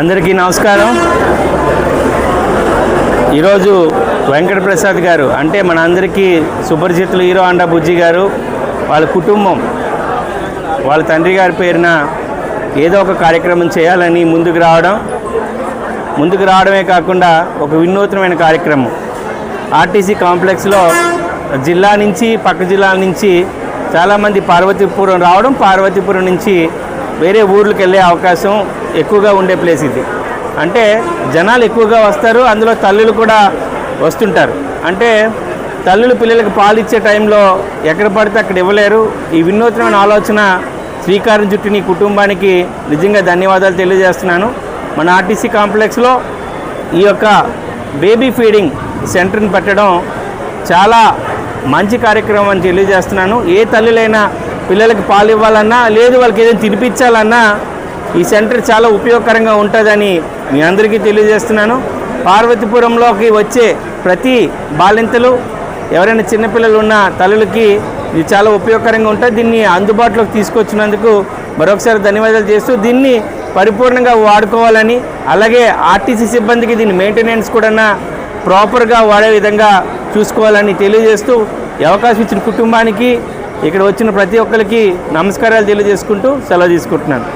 అందరికీ నమస్కారం. ఈరోజు వెంకట ప్రసాద్ గారు అంటే మన అందరికీ సుపరిచితులు హీరో అండా బుజ్జి గారు వాళ్ళ కుటుంబం వాళ్ళ తండ్రి గారి పేరున ఏదో ఒక కార్యక్రమం చేయాలని ముందుకు రావడం ముందుకు రావడమే కాకుండా ఒక వినూత్నమైన కార్యక్రమం. ఆర్టీసీ కాంప్లెక్స్లో జిల్లా నుంచి పక్క జిల్లాల నుంచి చాలామంది పార్వతీపురం రావడం పార్వతీపురం నుంచి వేరే ఊర్లకు వెళ్ళే అవకాశం ఎక్కువగా ఉండే ప్లేస్ ఇది. అంటే జనాలు ఎక్కువగా వస్తారు అందులో తల్లులు కూడా వస్తుంటారు. అంటే తల్లులు పిల్లలకు పాలిచ్చే టైంలో ఎక్కడ పడితే అక్కడ ఇవ్వలేరు. ఈ వినూత్నమైన ఆలోచన శ్రీకారం చుట్టూ నీ కుటుంబానికి నిజంగా ధన్యవాదాలు తెలియజేస్తున్నాను. మన ఆర్టీసీ కాంప్లెక్స్లో ఈ యొక్క బేబీ ఫీడింగ్ సెంటర్ని పెట్టడం చాలా మంచి కార్యక్రమం అని తెలియజేస్తున్నాను. ఏ తల్లులైనా పిల్లలకి పాలు ఇవ్వాలన్నా లేదు వాళ్ళకి ఏదైనా తినిపించాలన్నా ఈ సెంటర్ చాలా ఉపయోగకరంగా ఉంటుందని మీ అందరికీ తెలియజేస్తున్నాను. పార్వతీపురంలోకి వచ్చే ప్రతి బాలింతలు ఎవరైనా చిన్నపిల్లలు ఉన్న తల్లులకి ఇది చాలా ఉపయోగకరంగా ఉంటుంది. దీన్ని అందుబాటులోకి తీసుకొచ్చినందుకు మరొకసారి ధన్యవాదాలు చేస్తూ దీన్ని పరిపూర్ణంగా వాడుకోవాలని అలాగే ఆర్టీసీ సిబ్బందికి దీని మెయింటెనెన్స్ కూడా ప్రాపర్గా వాడే విధంగా చూసుకోవాలని తెలియజేస్తూ అవకాశం ఇచ్చిన కుటుంబానికి ఇక్కడ వచ్చిన ప్రతి ఒక్కరికి నమస్కారాలు తెలియజేసుకుంటూ సెలవు తీసుకుంటున్నాను.